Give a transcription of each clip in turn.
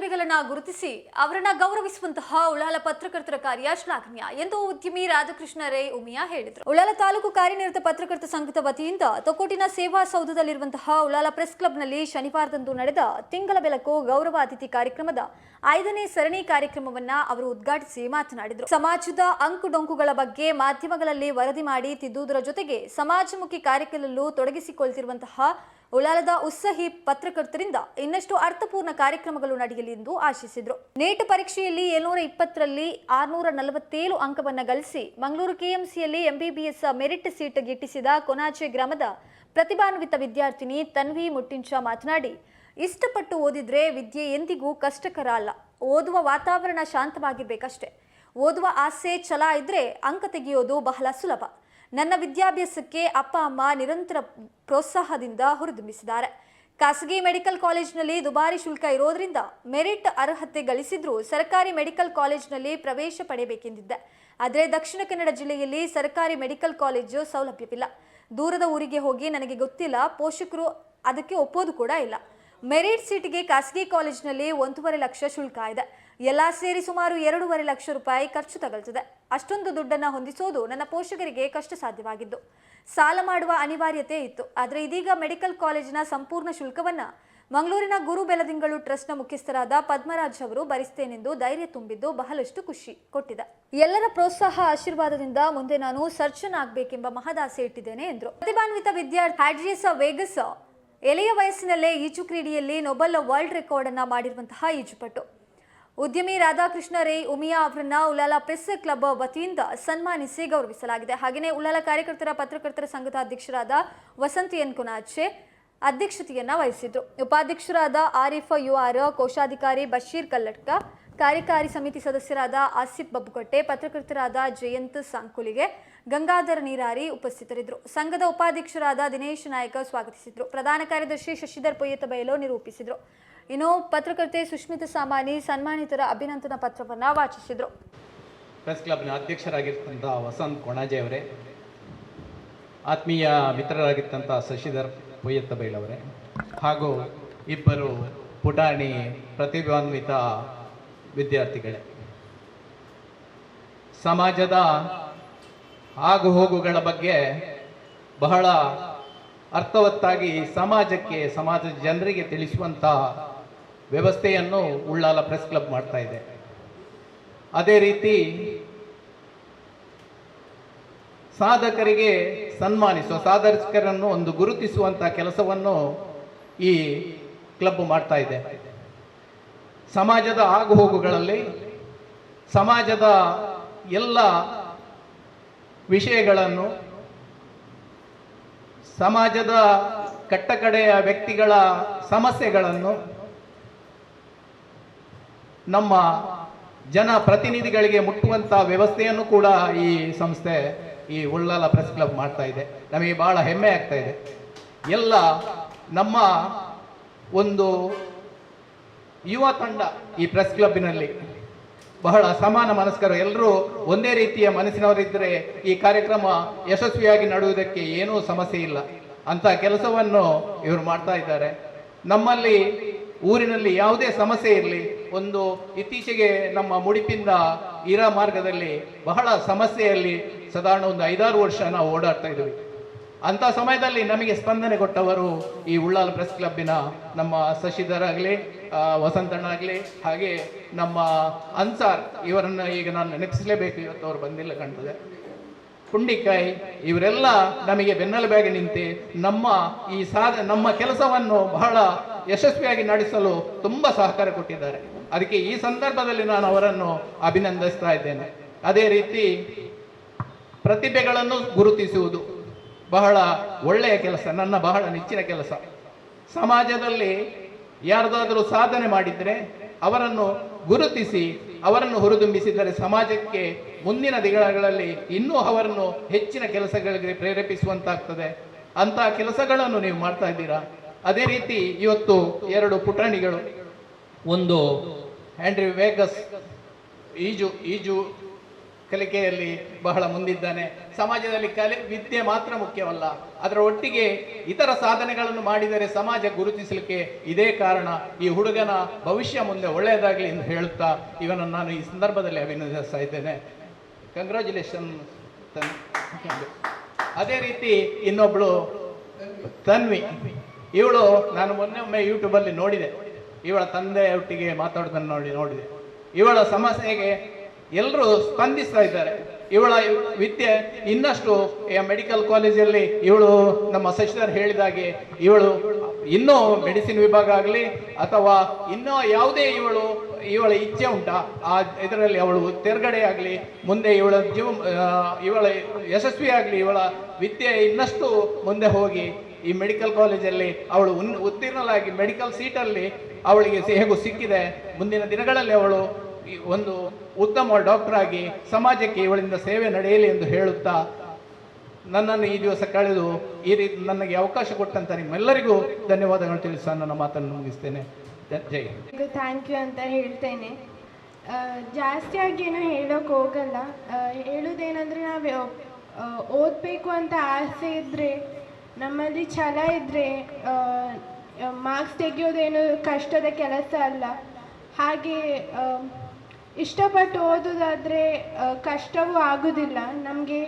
ಪ್ರತಿಭೆಗಳನ್ನ ಗುರುತಿಸಿ ಅವರನ್ನ ಗೌರವಿಸುವಂತಹ ಉಳ್ಳಾಲ ಪತ್ರಕರ್ತರ ಕಾರ್ಯ ಶ್ಲಾಘನೀಯ ಎಂದು ಉದ್ಯಮಿ ರಾಧಾಕೃಷ್ಣ ರೇ ಉಮಿಯಾ ಹೇಳಿದರು. ಉಳ್ಳಾಲ ತಾಲೂಕು ಕಾರ್ಯನಿರತ ಪತ್ರಕರ್ತ ಸಂಘದ ವತಿಯಿಂದ ತೊಕೋಟಿನ ಸೇವಾ ಸೌಧದಲ್ಲಿರುವಂತಹ ಉಳ್ಳಾಲ ಪ್ರೆಸ್ ಕ್ಲಬ್ನಲ್ಲಿ ಶನಿವಾರದಂದು ನಡೆದ ತಿಂಗಳ ಬೆಳಕು ಗೌರವ ಅತಿಥಿ ಕಾರ್ಯಕ್ರಮದ ಐದನೇ ಸರಣಿ ಕಾರ್ಯಕ್ರಮವನ್ನ ಅವರು ಉದ್ಘಾಟಿಸಿ ಮಾತನಾಡಿದರು. ಸಮಾಜದ ಅಂಕುಡೊಂಕುಗಳ ಬಗ್ಗೆ ಮಾಧ್ಯಮಗಳಲ್ಲಿ ವರದಿ ಮಾಡಿ ತಿದ್ದುವುದರ ಜೊತೆಗೆ ಸಮಾಜಮುಖಿ ಕಾರ್ಯಕ್ರಮದಲ್ಲೂ ತೊಡಗಿಸಿಕೊಳ್ತಿರುವಂತಹ ಉಳ್ಳಾಲದ ಉತ್ಸಾಹಿ ಪತ್ರಕರ್ತರಿಂದ ಇನ್ನಷ್ಟು ಅರ್ಥಪೂರ್ಣ ಕಾರ್ಯಕ್ರಮಗಳು ನಡೆಯಲಿ ಎಂದು ಆಶಿಸಿದರು. ನೀಟ್ ಪರೀಕ್ಷೆಯಲ್ಲಿ ಏಳ್ನೂರ ಇಪ್ಪತ್ತರಲ್ಲಿ ಆರ್ನೂರ ನಲವತ್ತೇಳು ಅಂಕವನ್ನು ಗಳಿಸಿ ಮಂಗಳೂರು ಕೆಎಂಸಿಯಲ್ಲಿ ಎಂಬಿಬಿಎಸ್ ಮೆರಿಟ್ ಸೀಟ್ ಗಿಟ್ಟಿಸಿದ ಕೊನಾಚೆ ಗ್ರಾಮದ ಪ್ರತಿಭಾನ್ವಿತ ವಿದ್ಯಾರ್ಥಿನಿ ತನ್ವಿ ಮುಟ್ಟಿಂಚ ಮಾತನಾಡಿ, ಇಷ್ಟಪಟ್ಟು ಓದಿದ್ರೆ ವಿದ್ಯೆ ಎಂದಿಗೂ ಕಷ್ಟಕರ ಅಲ್ಲ. ಓದುವ ವಾತಾವರಣ ಶಾಂತವಾಗಿರ್ಬೇಕಷ್ಟೇ. ಓದುವ ಆಸೆ ಛಲ ಇದ್ರೆ ಅಂಕ ತೆಗೆಯೋದು ಬಹಳ ಸುಲಭ. ನನ್ನ ವಿದ್ಯಾಭ್ಯಾಸಕ್ಕೆ ಅಪ್ಪ, ಅಮ್ಮ ನಿರಂತರ ಪ್ರೋತ್ಸಾಹದಿಂದ ಹುರಿದುಂಬಿಸಿದ್ದಾರೆ. ಖಾಸಗಿ ಮೆಡಿಕಲ್ ಕಾಲೇಜಿನಲ್ಲಿ ದುಬಾರಿ ಶುಲ್ಕ ಇರೋದ್ರಿಂದ ಮೆರಿಟ್ ಅರ್ಹತೆ ಗಳಿಸಿದ್ರೂ ಸರ್ಕಾರಿ ಮೆಡಿಕಲ್ ಕಾಲೇಜಿನಲ್ಲಿ ಪ್ರವೇಶ ಪಡೆಯಬೇಕೆಂದಿದ್ದೆ. ಆದರೆ ದಕ್ಷಿಣ ಕನ್ನಡ ಜಿಲ್ಲೆಯಲ್ಲಿ ಸರ್ಕಾರಿ ಮೆಡಿಕಲ್ ಕಾಲೇಜು ಸೌಲಭ್ಯವಿಲ್ಲ. ದೂರದ ಊರಿಗೆ ಹೋಗಿ ನನಗೆ ಗೊತ್ತಿಲ್ಲ, ಪೋಷಕರು ಅದಕ್ಕೆ ಒಪ್ಪೋದು ಕೂಡ ಇಲ್ಲ. ಮೆರಿಟ್ ಸೀಟ್ಗೆ ಖಾಸಗಿ ಕಾಲೇಜಿನಲ್ಲಿ ಒಂದೂವರೆ ಲಕ್ಷ ಶುಲ್ಕ ಇದೆ. ಎಲ್ಲ ಸೇರಿ ಸುಮಾರು ಎರಡೂವರೆ ಲಕ್ಷ ರೂಪಾಯಿ ಖರ್ಚು ತಗಲ್ತದೆ. ಅಷ್ಟೊಂದು ದುಡ್ಡನ್ನು ಹೊಂದಿಸೋದು ನನ್ನ ಪೋಷಕರಿಗೆ ಕಷ್ಟ ಸಾಧ್ಯವಾಗಿದ್ದು. ಸಾಲ ಮಾಡುವ ಅನಿವಾರ್ಯತೆ ಇತ್ತು. ಆದರೆ ಇದೀಗ ಮೆಡಿಕಲ್ ಕಾಲೇಜಿನ ಸಂಪೂರ್ಣ ಶುಲ್ಕವನ್ನು ಮಂಗಳೂರಿನ ಗುರು ಬೆಲದಿಂಗಳು ಟ್ರಸ್ಟ್ನ ಮುಖ್ಯಸ್ಥರಾದ ಪದ್ಮರಾಜ್ ಅವರು ಭರಿಸ್ತೇನೆಂದು ಧೈರ್ಯ ತುಂಬಿದ್ದು ಬಹಳಷ್ಟು ಖುಷಿ ಕೊಟ್ಟಿದೆ. ಎಲ್ಲರ ಪ್ರೋತ್ಸಾಹ ಆಶೀರ್ವಾದದಿಂದ ಮುಂದೆ ನಾನು ಸರ್ಜನ್ ಆಗಬೇಕೆಂಬ ಮಹದಾಸೆ ಇಟ್ಟಿದ್ದೇನೆ ಎಂದರು. ಪ್ರತಿಭಾನ್ವಿತ ವಿದ್ಯಾರ್ಥಿ ಹ್ಯಾಡ್ರಿಯಸ್ ವೇಗಸ್ ಎಳೆಯ ವಯಸ್ಸಿನಲ್ಲೇ ಈಜು ಕ್ರೀಡೆಯಲ್ಲಿ ನೊಬೆಲ್ ವರ್ಲ್ಡ್ ರೆಕಾರ್ಡ್ ಅನ್ನ ಮಾಡಿರುವಂತಹ ಈಜುಪಟು. ಉದ್ಯಮಿ ರಾಧಾಕೃಷ್ಣ ರೈ, ಉಮಿಯಾ ಅವರನ್ನ ಉಲಾಲ ಪ್ರೆಸ್ ಕ್ಲಬ್ ವತಿಯಿಂದ ಸನ್ಮಾನಿಸಿ ಗೌರವಿಸಲಾಗಿದೆ. ಹಾಗೆಯೇ ಉಲಾಲ ಕಾರ್ಯಕರ್ತರ, ಪತ್ರಕರ್ತರ ಸಂಘದ ಅಧ್ಯಕ್ಷರಾದ ವಸಂತ ಎನ್ ಕುನಾಚೆ ಅಧ್ಯಕ್ಷತೆಯನ್ನ ವಹಿಸಿದ್ರು. ಉಪಾಧ್ಯಕ್ಷರಾದ ಆರಿಫ್ ಯು ಆರ್ ಕೋಶಾಧಿಕಾರಿ ಬಶೀರ್ ಕಲ್ಲಟ್ಕ, ಕಾರ್ಯಕಾರಿ ಸಮಿತಿ ಸದಸ್ಯರಾದ ಆಸಿಫ್ ಬಬ್ಬುಕಟ್ಟೆ ಪತ್ರಕರ್ತರಾದ ಜಯಂತ್ ಸಾಂಕುಲಿಗೆ ಗಂಗಾಧರ ನೀರಾರಿ ಉಪಸ್ಥಿತರಿದ್ದರು. ಸಂಘದ ಉಪಾಧ್ಯಕ್ಷರಾದ ದಿನೇಶ್ ನಾಯಕ ಸ್ವಾಗತಿಸಿದ್ರು. ಪ್ರಧಾನ ಕಾರ್ಯದರ್ಶಿ ಶಶಿಧರ್ ಪೊಯ್ಯತ ಬಯಲು ನಿರೂಪಿಸಿದ್ರು. ಇನ್ನು ಪತ್ರಕರ್ತೆ ಸುಷ್ಮಿತಾ ಸಾಮಾನಿ ಸನ್ಮಾನಿತರ ಅಭಿನಂದನಾ ಪತ್ರವನ್ನು ವಾಚಿಸಿದರು. ಪ್ರೆಸ್ ಕ್ಲಬ್ನ ಅಧ್ಯಕ್ಷರಾಗಿರ್ತಂಥ ವಸಂತ್ ಕೊಣಾಜೆ ಅವರೇ, ಆತ್ಮೀಯ ಮಿತ್ರರಾಗಿರ್ತಂಥ ಶಶಿಧರ್ ಪೊಯ್ಯತ್ತ ಬೈಲವರೇ ಹಾಗೂ ಇಬ್ಬರು ಪುಟಾಣಿ ಪ್ರತಿಭಾನ್ವಿತ ವಿದ್ಯಾರ್ಥಿಗಳೇ. ಸಮಾಜದ ಆಗು ಹೋಗುಗಳ ಬಗ್ಗೆ ಬಹಳ ಅರ್ಥವತ್ತಾಗಿ ಸಮಾಜಕ್ಕೆ, ಸಮಾಜದ ಜನರಿಗೆ ತಿಳಿಸುವಂಥ ವ್ಯವಸ್ಥೆಯನ್ನು ಉಳ್ಳಾಲ ಪ್ರೆಸ್ ಕ್ಲಬ್ ಮಾಡ್ತಾ ಇದೆ. ಅದೇ ರೀತಿ ಸಾಧಕರಿಗೆ ಸನ್ಮಾನಿಸುವ, ಸಾಧಕರನ್ನು ಒಂದು ಗುರುತಿಸುವಂಥ ಕೆಲಸವನ್ನು ಈ ಕ್ಲಬ್ ಮಾಡ್ತಾ ಇದೆ. ಸಮಾಜದ ಆಗುಹೋಗುಗಳಲ್ಲಿ, ಸಮಾಜದ ಎಲ್ಲ ವಿಷಯಗಳನ್ನು ಸಮಾಜದ ಕಟ್ಟಕಡೆಯ ವ್ಯಕ್ತಿಗಳ ಸಮಸ್ಯೆಗಳನ್ನು ನಮ್ಮ ಜನ ಪ್ರತಿನಿಧಿಗಳಿಗೆ ಮುಟ್ಟುವಂಥ ವ್ಯವಸ್ಥೆಯನ್ನು ಕೂಡ ಈ ಸಂಸ್ಥೆ, ಈ ಉಳ್ಳಾಲ ಪ್ರೆಸ್ ಕ್ಲಬ್ ಮಾಡ್ತಾ ಇದೆ. ನಮಗೆ ಬಹಳ ಹೆಮ್ಮೆ ಆಗ್ತಾ ಇದೆ. ಎಲ್ಲ ನಮ್ಮ ಒಂದು ಯುವ ತಂಡ ಈ ಪ್ರೆಸ್ ಕ್ಲಬ್ಬಿನಲ್ಲಿ ಬಹಳ ಸಮಾನ ಮನಸ್ಕರು, ಎಲ್ಲರೂ ಒಂದೇ ರೀತಿಯ ಮನಸ್ಸಿನವರಿದ್ದರೆ ಈ ಕಾರ್ಯಕ್ರಮ ಯಶಸ್ವಿಯಾಗಿ ನಡೆಯುವುದಕ್ಕೆ ಏನೂ ಸಮಸ್ಯೆ ಇಲ್ಲ. ಅಂತ ಕೆಲಸವನ್ನು ಇವರು ಮಾಡ್ತಾ ಇದ್ದಾರೆ. ನಮ್ಮಲ್ಲಿ ಊರಿನಲ್ಲಿ ಯಾವುದೇ ಸಮಸ್ಯೆ ಇರಲಿ, ಒಂದು ಇತ್ತೀಚೆಗೆ ನಮ್ಮ ಮುಡಿಪಿಂದ ಇರಾ ಮಾರ್ಗದಲ್ಲಿ ಬಹಳ ಸಮಸ್ಯೆಯಲ್ಲಿ ಸಾಧಾರಣ ಒಂದು ಐದಾರು ವರ್ಷ ನಾವು ಓಡಾಡ್ತಾ ಇದ್ದೀವಿ ಅಂತ ಸಮಯದಲ್ಲಿ ನಮಗೆ ಸ್ಪಂದನೆ ಕೊಟ್ಟವರು ಈ ಉಳ್ಳಾಲ ಪ್ರೆಸ್ ಕ್ಲಬ್ಬಿನ ನಮ್ಮ ಶಶಿಧರ್ ಆಗಲಿ ವಸಂತಣ್ಣ ಆಗಲಿ ಹಾಗೆ ನಮ್ಮ ಅನ್ಸಾರ್ ಇವರನ್ನು ಈಗ ನಾನು ನೆನಪಿಸಲೇಬೇಕು, ಇವತ್ತು ಅವರು ಬಂದಿಲ್ಲ ಕಾಣ್ತದೆ. ಪುಂಡಿಕಾಯಿ, ಇವರೆಲ್ಲ ನಮಗೆ ಬೆನ್ನೆಲುಬಾಗಿ ನಿಂತು ನಮ್ಮ ಈ ಸಾಧ, ನಮ್ಮ ಕೆಲಸವನ್ನು ಬಹಳ ಯಶಸ್ವಿಯಾಗಿ ನಡೆಸಲು ತುಂಬ ಸಹಕಾರ ಕೊಟ್ಟಿದ್ದಾರೆ. ಅದಕ್ಕೆ ಈ ಸಂದರ್ಭದಲ್ಲಿ ನಾನು ಅವರನ್ನು ಅಭಿನಂದಿಸ್ತಾ ಇದ್ದೇನೆ. ಅದೇ ರೀತಿ ಪ್ರತಿಭೆಗಳನ್ನು ಗುರುತಿಸುವುದು ಬಹಳ ಒಳ್ಳೆಯ ಕೆಲಸ, ನನ್ನ ಬಹಳ ನೆಚ್ಚಿನ ಕೆಲಸ. ಸಮಾಜದಲ್ಲಿ ಯಾರದಾದರೂ ಸಾಧನೆ ಮಾಡಿದರೆ ಅವರನ್ನು ಗುರುತಿಸಿ ಅವರನ್ನು ಹುರಿದುಂಬಿಸಿದರೆ ಸಮಾಜಕ್ಕೆ ಮುಂದಿನ ದಿನಗಳಲ್ಲಿ ಇನ್ನೂ ಅವರನ್ನು ಹೆಚ್ಚಿನ ಕೆಲಸಗಳಿಗೆ ಪ್ರೇರೇಪಿಸುವಂತಾಗ್ತದೆ. ಅಂತ ಕೆಲಸಗಳನ್ನು ನೀವು ಮಾಡ್ತಾ ಇದ್ದೀರಾ? ಅದೇ ರೀತಿ ಇವತ್ತು ಎರಡು ಪುಟಾಣಿಗಳು. ಒಂದು ಹ್ಯಾಂಡ್ರಿ ವೇಗಸ್ ಈಜು ಈಜು ಕಲಿಕೆಯಲ್ಲಿ ಬಹಳ ಮುಂದಿದ್ದಾನೆ. ಸಮಾಜದಲ್ಲಿ ಕಲೆ, ವಿದ್ಯೆ ಮಾತ್ರ ಮುಖ್ಯವಲ್ಲ. ಅದರ ಒಟ್ಟಿಗೆ ಇತರ ಸಾಧನೆಗಳನ್ನು ಮಾಡಿದರೆ ಸಮಾಜ ಗುರುತಿಸಲಿಕ್ಕೆ ಇದೇ ಕಾರಣ. ಈ ಹುಡುಗನ ಭವಿಷ್ಯ ಮುಂದೆ ಒಳ್ಳೆಯದಾಗಲಿ ಎಂದು ಹೇಳುತ್ತಾ ಇವನನ್ನು ನಾನು ಈ ಸಂದರ್ಭದಲ್ಲಿ ಅಭಿನಂದಿಸ್ತಾ ಇದ್ದೇನೆ. ಕಂಗ್ರ್ಯಾಚುಲೇಷನ್ ಅದೇ ರೀತಿ ಇನ್ನೊಬ್ಳು ತನ್ವಿ. ಇವಳು ನಾನು ಮೊನ್ನೆ ಒಮ್ಮೆ ಯೂಟ್ಯೂಬಲ್ಲಿ ನೋಡಿದೆ. ಇವಳ ತಂದೆಯೊಟ್ಟಿಗೆ ಮಾತಾಡೋದನ್ನು ನೋಡಿ ನೋಡಿದೆ. ಇವಳ ಸಮಸ್ಯೆಗೆ ಎಲ್ಲರೂ ಸ್ಪಂದಿಸ್ತಾ ಇದ್ದಾರೆ. ಇವಳ ವಿದ್ಯೆ ಇನ್ನಷ್ಟು ಮೆಡಿಕಲ್ ಕಾಲೇಜಲ್ಲಿ ಇವಳು ನಮ್ಮ ಶಶಿಧರ್ ಹೇಳಿದಾಗೆ ಇವಳು ಇನ್ನೂ ಮೆಡಿಸಿನ್ ವಿಭಾಗ ಆಗಲಿ ಅಥವಾ ಇನ್ನೂ ಯಾವುದೇ ಇವಳು ಇವಳ ಇಚ್ಛೆ ಉಂಟಾ, ಆ ಇದರಲ್ಲಿ ಅವಳು ತೆರಗಡೆ ಆಗಲಿ, ಮುಂದೆ ಇವಳ ಜೀವ ಇವಳ ಯಶಸ್ವಿ ಆಗಲಿ, ಇವಳ ವಿದ್ಯೆ ಇನ್ನಷ್ಟು ಮುಂದೆ ಹೋಗಿ ಈ ಮೆಡಿಕಲ್ ಕಾಲೇಜಲ್ಲಿ ಅವಳು ಉನ್ ಉತ್ತೀರ್ಣಲಾಗಿ ಮೆಡಿಕಲ್ ಸೀಟಲ್ಲಿ ಅವಳಿಗೆ ಹೇಗೂ ಸಿಕ್ಕಿದೆ. ಮುಂದಿನ ದಿನಗಳಲ್ಲಿ ಅವಳು ಒಂದು ಉತ್ತಮ ಡಾಕ್ಟರ್ ಆಗಿ ಸಮಾಜಕ್ಕೆ ಇವಳಿಂದ ಸೇವೆ ನಡೆಯಲಿ ಎಂದು ಹೇಳುತ್ತಾ, ನನ್ನನ್ನು ಈ ದಿವಸ ಕಳೆದು ಈ ರೀತಿ ನನಗೆ ಅವಕಾಶ ಕೊಟ್ಟಂತ ನಿಮ್ಮೆಲ್ಲರಿಗೂ ಧನ್ಯವಾದಗಳು ತಿಳಿಸ ನನ್ನ ಮಾತನ್ನು ಮುಗಿಸ್ತೇನೆ. ಜೈ. ಥ್ಯಾಂಕ್ ಯು ಅಂತ ಹೇಳ್ತೇನೆ. ಜಾಸ್ತಿಯಾಗಿ ಏನು ಹೇಳೋಕೆ ಹೋಗಲ್ಲ. ಹೇಳೋದೇನೆಂದರೆ ನಾವು ಓದಬೇಕು ಅಂತ ಆಸೆ ಇದ್ದರೆ ನಮ್ಮಲ್ಲಿ ಛಲ ಇದ್ದರೆ ಮಾರ್ಕ್ಸ್ ತೆಗೆಯೋದೇನು ಕಷ್ಟದ ಕೆಲಸ ಅಲ್ಲ. ಹಾಗೆ ಇಷ್ಟಪಟ್ಟು ಓದೋದಾದರೆ ಕಷ್ಟವೂ ಆಗೋದಿಲ್ಲ. ನಮಗೆ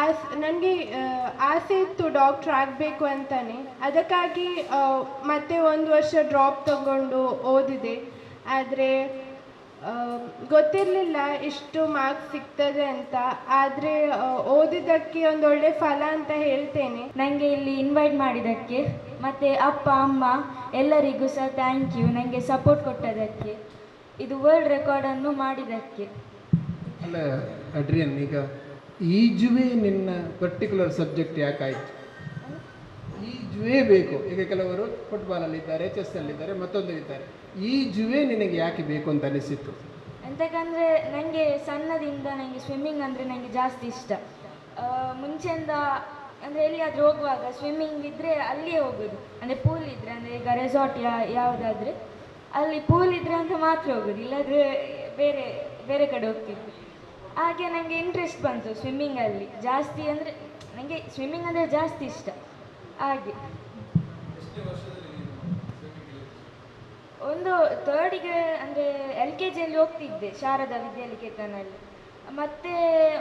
ಆಸ್, ನನಗೆ ಆಸೆ ಇತ್ತು ಡಾಕ್ಟ್ರ್ ಆಗಬೇಕು ಅಂತಾನೆ. ಅದಕ್ಕಾಗಿ ಮತ್ತೆ ಒಂದು ವರ್ಷ ಡ್ರಾಪ್ ತಗೊಂಡು ಓದಿದೆ. ಆದರೆ ಗೊತ್ತಿರಲಿಲ್ಲ ಇಷ್ಟು ಮಾರ್ಕ್ಸ್ ಸಿಗ್ತದೆ ಅಂತ. ಆದರೆ ಓದಿದ್ದಕ್ಕೆ ಒಂದು ಒಳ್ಳೆ ಫಲ ಅಂತ ಹೇಳ್ತೇನೆ. ನನಗೆ ಇಲ್ಲಿ ಇನ್ವೈಟ್ ಮಾಡಿದ್ದಕ್ಕೆ, ಮತ್ತು ಅಪ್ಪ, ಅಮ್ಮ ಎಲ್ಲರಿಗೂ ಸಹ ಥ್ಯಾಂಕ್ ಯು ನನಗೆ ಸಪೋರ್ಟ್ ಕೊಟ್ಟದಕ್ಕೆ ಇದು ವರ್ಲ್ಡ್ ರೆಕಾರ್ಡನ್ನು ಮಾಡಿದ್ದಕ್ಕೆ. ಅಲ್ಲ ಅಡ್ರಿಯನ್ ಈಗ ಈಜುವೆ ನಿನ್ನ ಪರ್ಟಿಕ್ಯುಲರ್ ಸಬ್ಜೆಕ್ಟ್ ಯಾಕಾಯಿತು? ಈಜುವೆ ಬೇಕು. ಈಗ ಕೆಲವರು ಫುಟ್ಬಾಲಲ್ಲಿ ಇದ್ದಾರೆ ಚೆಸ್ ಅಲ್ಲಿದ್ದಾರೆ ಮತ್ತೊಂದು ಇದ್ದಾರೆ. ಈಜುವೆ ನಿನಗೆ ಯಾಕೆ ಬೇಕು ಅಂತ ಅನಿಸಿತ್ತು? ಎಂತಕ್ಕಂದರೆ ನನಗೆ ಸಣ್ಣದಿಂದ ನನಗೆ ಸ್ವಿಮ್ಮಿಂಗ್ ಅಂದರೆ ನನಗೆ ಜಾಸ್ತಿ ಇಷ್ಟ. ಆ, ಮುಂಚೆಯಿಂದ ಅಂದರೆ ಎಲ್ಲಿಯಾದರೂ ಹೋಗುವಾಗ ಸ್ವಿಮ್ಮಿಂಗ್ ಇದ್ದರೆ ಅಲ್ಲಿಯೇ ಹೋಗೋದು. ಅಂದರೆ ಪೂಲ್ ಇದ್ದರೆ ಅಂದರೆ ಈಗ ರೆಸಾರ್ಟ್ ಯಾ ಯಾವುದಾದ್ರೆ. ಅಲ್ಲಿ ಪೂಲ್ ಇದ್ರೆ ಅಂತ ಮಾತ್ರ ಹೋಗೋದು ಇಲ್ಲಾದರೆ ಬೇರೆ ಬೇರೆ ಕಡೆ ಹೋಗ್ತಿದ್ವಿ ಹಾಗೆ ನನಗೆ ಇಂಟ್ರೆಸ್ಟ್ ಬಂತು ಸ್ವಿಮ್ಮಿಂಗಲ್ಲಿ ಜಾಸ್ತಿ ಅಂದರೆ ನನಗೆ ಸ್ವಿಮ್ಮಿಂಗ್ ಅಂದರೆ ಜಾಸ್ತಿ ಇಷ್ಟ. ಹಾಗೆ. ಒಂದು ತರ್ಡಿಗೆ ಅಂದರೆ ಎಲ್ ಕೆ ಜಿಯಲ್ಲಿ ಹೋಗ್ತಿದ್ದೆ ಶಾರದಾ ವಿದ್ಯಾನಿಕೇತನಲ್ಲಿ. ಮತ್ತೆ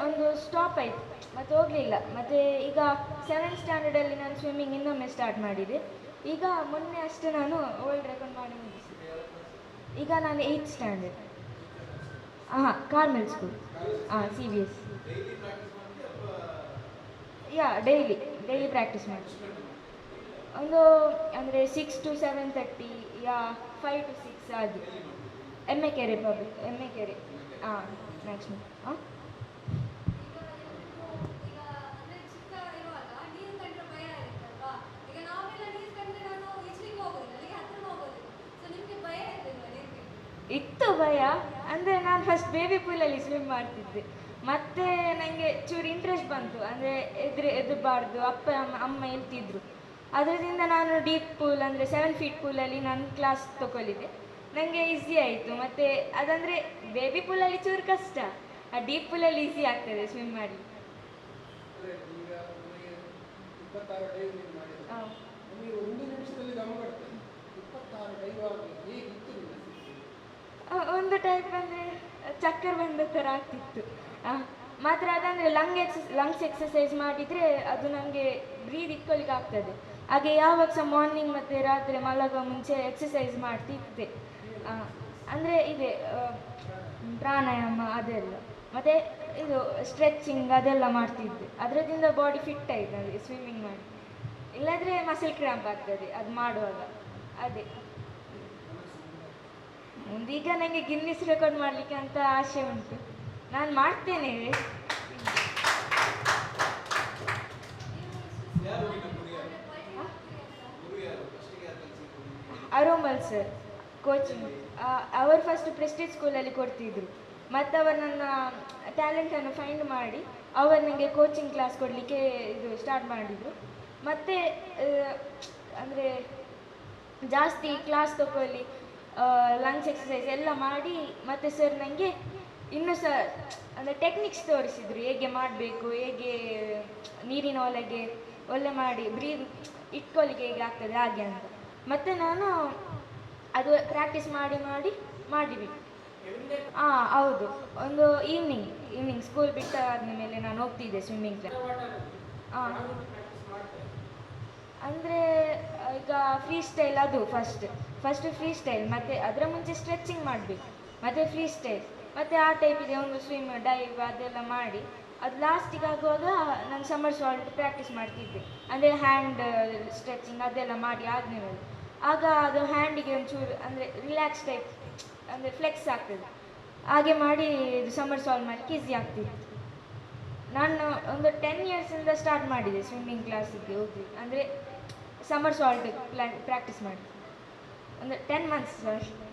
ಒಂದು ಸ್ಟಾಪ್ ಆಯಿತು ಮತ್ತೆ ಹೋಗಲಿಲ್ಲ. ಮತ್ತು ಈಗ ಸೆವೆಂತ್ ಸ್ಟ್ಯಾಂಡರ್ಡಲ್ಲಿ ನಾನು ಸ್ವಿಮ್ಮಿಂಗ್ ಇನ್ನೊಮ್ಮೆ ಸ್ಟಾರ್ಟ್ ಮಾಡಿದೆ. ಈಗ ಮೊನ್ನೆ ಅಷ್ಟೇ ನಾನು ಓಲ್ಡ್ ರೆಕಾರ್ಡ್ ಮಾಡಿ ಈಗ ನಾನು ಏಯ್ತ್ ಸ್ಟ್ಯಾಂಡರ್ಡ್ ಹಾಂ ಕಾರ್ಮೆಲ್ ಸ್ಕೂಲ್ ಹಾಂ C B S yeah daily daily practice ಮಾಡ್ತೀನಿ ಒಂದು, ಅಂದರೆ six to seven thirty yeah five to six ಆಗಿ M A Kere public M A Kere ಹಾಂ ಮ್ಯಾಕ್ಸಿಮಮ್ ಹಾಂ ಇತ್ತು ಭಯ. ಅಂದರೆ ನಾನು ಫಸ್ಟ್ ಬೇಬಿ ಪೂಲಲ್ಲಿ ಸ್ವಿಮ್ ಮಾಡ್ತಿದ್ದೆ. ಮತ್ತೆ ನನಗೆ ಚೂರು ಇಂಟ್ರೆಸ್ಟ್ ಬಂತು. ಅಂದರೆ ಎದುರು ಎದುರಬಾರ್ದು. ಅಪ್ಪ ಅಮ್ಮ ಅಮ್ಮ ಹೇಳ್ತಿದ್ರು. ಅದರಿಂದ ನಾನು ಡೀಪ್ ಪೂಲ್ ಅಂದರೆ ಸೆವೆನ್ ಫೀಟ್ ಪೂಲಲ್ಲಿ ನಾನು ಕ್ಲಾಸ್ ತಗೊಳ್ಳಿದ್ದೆ ನನಗೆ ಈಸಿ ಆಯಿತು. ಮತ್ತು ಅದಂದರೆ ಬೇಬಿ ಪೂಲಲ್ಲಿ ಚೂರು ಕಷ್ಟ. ಆ ಡೀಪ್ ಪೂಲಲ್ಲಿ ಈಸಿ ಆಗ್ತದೆ ಸ್ವಿಮ್ ಮಾಡಿ ಇಪ್ಪತ್ತಾರು ಡೈವ್ ನೀನು ಮಾಡಿದ್ರು ಹಾಂ ನನಗೆ ಒಂದು ನಿಮಿಷದಲ್ಲಿ ಗಮ ಬರ್ತದೆ ಇಪ್ಪತ್ತಾರು ಡೈವ್ ಆಗಿ ಹೇಗಿತ್ತು ನಿನ್ನ ಸ್ಥಿತಿ? ಅ- ಒಂದು ಟೈಪ್ ಅಂದರೆ ಚಕ್ಕರ್ ಬಂದ ಥರ ಆಗ್ತಿತ್ತು. ಮಾತ್ರ ಅದಂದ್ರೆ ಲಂಗ್ ಎಕ್ಸಸ್ ಲಂಗ್ಸ್ ಎಕ್ಸಸೈಸ್ ಮಾಡಿದರೆ ಅದು ನನಗೆ ಬ್ರೀದ್ ಇಟ್ಕೊಳ್ಳಿಕ್ಕೆ ಆಗ್ತದೆ. ಹಾಗೆ ಯಾವಾಗ ಸಹ ಮಾರ್ನಿಂಗ್ ಮತ್ತು ರಾತ್ರಿ ಮಲಗುವ ಮುಂಚೆ ಎಕ್ಸಸೈಸ್ ಮಾಡ್ತಿದ್ದೆ. ಅಂದರೆ ಇದೆ ಪ್ರಾಣಾಯಾಮ ಅದೆಲ್ಲ. ಮತ್ತೆ ಇದು ಸ್ಟ್ರೆಚಿಂಗ್ ಅದೆಲ್ಲ ಮಾಡ್ತಿದ್ದೆ. ಅದರಿಂದ ಬಾಡಿ ಫಿಟ್ ಆಯ್ತು ಸ್ವಿಮ್ಮಿಂಗ್ ಮಾಡಿ. ಇಲ್ಲಾದ್ರೆ ಮಸಲ್ ಕ್ರ್ಯಾಂಪ್ ಆಗ್ತದೆ, ಅದು ಮಾಡುವಾಗ. ಅದೇ. ಮುಂದೀಗ ನನಗೆ ಗಿನ್ನಿಸ್ ರೆಕಾರ್ಡ್ ಮಾಡಲಿಕ್ಕೆ ಅಂತ ಆಸೆ ಉಂಟು. ನಾನು ಮಾಡ್ತೇನೆ. ಅರೋಮಲ್ ಸರ್ ಕೋಚಿಂಗ್ ಅವರು ಫಸ್ಟ್ ಪ್ರೆಸ್ಟೀಜ್ ಸ್ಕೂಲಲ್ಲಿ ಕೊಡ್ತಿದ್ರು. ಮತ್ತು ಅವರು ನನ್ನ ಟ್ಯಾಲೆಂಟನ್ನು ಫೈಂಡ್ ಮಾಡಿ, ಅವರು ನನಗೆ ಕೋಚಿಂಗ್ ಕ್ಲಾಸ್ ಕೊಡಲಿಕ್ಕೆ ಇದು ಸ್ಟಾರ್ಟ್ ಮಾಡಿದರು. ಮತ್ತು ಅಂದರೆ ಜಾಸ್ತಿ ಕ್ಲಾಸ್ ತಗೊಳ್ಳಿ ಲಂಗ್ಸ್ ಎಕ್ಸಸೈಸ್ ಎಲ್ಲ ಮಾಡಿ ಮತ್ತೆ ಸರ್ ನನಗೆ ಇನ್ನೂ ಸಹ ಅಂದರೆ ಟೆಕ್ನಿಕ್ಸ್ ತೋರಿಸಿದರು. ಹೇಗೆ ಮಾಡಬೇಕು, ಹೇಗೆ ನೀರಿನ ಒಲೆಗೆ ಒಳ್ಳೆ ಮಾಡಿ ಬ್ರೀದ್ ಇಟ್ಕೊಳ್ಳಿಕ್ಕೆ ಹೇಗೆ ಆಗ್ತದೆ, ಹಾಗೆ ಅಂತ. ಮತ್ತು ನಾನು ಅದು ಪ್ರಾಕ್ಟೀಸ್ ಮಾಡಿ ಮಾಡಿ ಮಾಡಿಬಿಟ್ಟು ಹಾಂ ಹೌದು. ಒಂದು ಈವ್ನಿಂಗ್ ಈವ್ನಿಂಗ್ ಸ್ಕೂಲ್ ಬಿಟ್ಟ ಆದಮೇಲೆ ನಾನು ಹೋಗ್ತಿದ್ದೆ ಸ್ವಿಮ್ಮಿಂಗ್ ಕ್ಲಾಸ್ ಹಾಂ ಅಂದರೆ ಈಗ ಫ್ರೀ ಸ್ಟೈಲ್ ಅದು ಫಸ್ಟ್ ಫಸ್ಟ್ ಫ್ರೀ ಸ್ಟೈಲ್ ಮತ್ತು ಅದರ ಮುಂಚೆ ಸ್ಟ್ರೆಚಿಂಗ್ ಮಾಡಬೇಕು. ಮತ್ತು ಫ್ರೀ ಸ್ಟೈಲ್ ಮತ್ತು ಆ ಟೈಪಿದೆ ಒಂದು ಸ್ವಿಮ್ ಡೈವ್ ಅದೆಲ್ಲ ಮಾಡಿ, ಅದು ಲಾಸ್ಟಿಗೆ ಆಗುವಾಗ ನಾನು ಸಮ್ಮರ್ ಸಾಲ್ಟ್ ಪ್ರಾಕ್ಟೀಸ್ ಮಾಡ್ತಿದ್ದೆ. ಅಂದರೆ ಹ್ಯಾಂಡ್ ಸ್ಟ್ರೆಚಿಂಗ್ ಅದೆಲ್ಲ ಮಾಡಿ ಆದಮೇಲೆ. ಆಗ ಅದು ಹ್ಯಾಂಡಿಗೆ ಒಂಚೂರು, ಅಂದರೆ ರಿಲ್ಯಾಕ್ಸ್ ಟೈಪ್ ಅಂದರೆ ಫ್ಲೆಕ್ಸ್ ಆಗ್ತದೆ. ಹಾಗೆ ಮಾಡಿ ಇದು ಸಮ್ಮರ್ ಸಾಲ್ವ್ ಮಾಡಲಿಕ್ಕೆ ಈಸಿ ಆಗ್ತಿತ್ತು. ನಾನು ಒಂದು ಟೆನ್ ಇಯರ್ಸಿಂದ ಸ್ಟಾರ್ಟ್ ಮಾಡಿದೆ ಸ್ವಿಮ್ಮಿಂಗ್ ಕ್ಲಾಸಿಗೆ ಹೋಗಿ ಅಂದರೆ ಸಮ್ಮರ್ ಸಾಲ್ಟ್ ಪ್ರಾಕ್ಟೀಸ್ ಮಾಡಿ ಅಂದರೆ ಟೆನ್ ಮಂತ್ಸ್